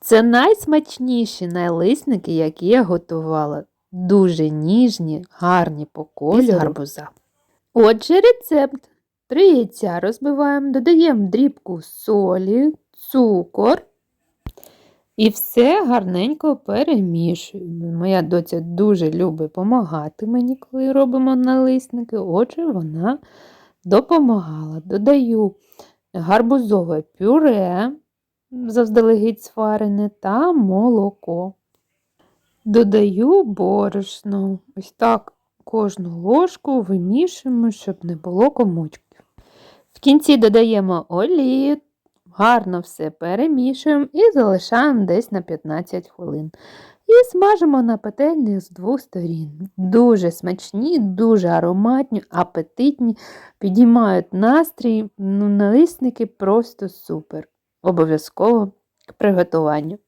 Це найсмачніші налисники, які я готувала. Дуже ніжні, гарні по кольору. гарбуза. Отже, рецепт. Три яйця розбиваємо, додаємо дрібку солі, цукор і все гарненько перемішуємо. Моя доця дуже любить допомагати мені, коли робимо налисники. Отже, вона допомагала. Додаю гарбузове пюре, заздалегідь сварене, та молоко. Додаю борошно. Ось так кожну ложку вимішуємо, щоб не було комочків. В кінці додаємо олію, гарно все перемішуємо і залишаємо десь на 15 хвилин. І смажимо на пательні з двох сторін. Дуже смачні, дуже ароматні, апетитні, підіймають настрій, ну, налисники просто супер. Обов'язково к приготуванню.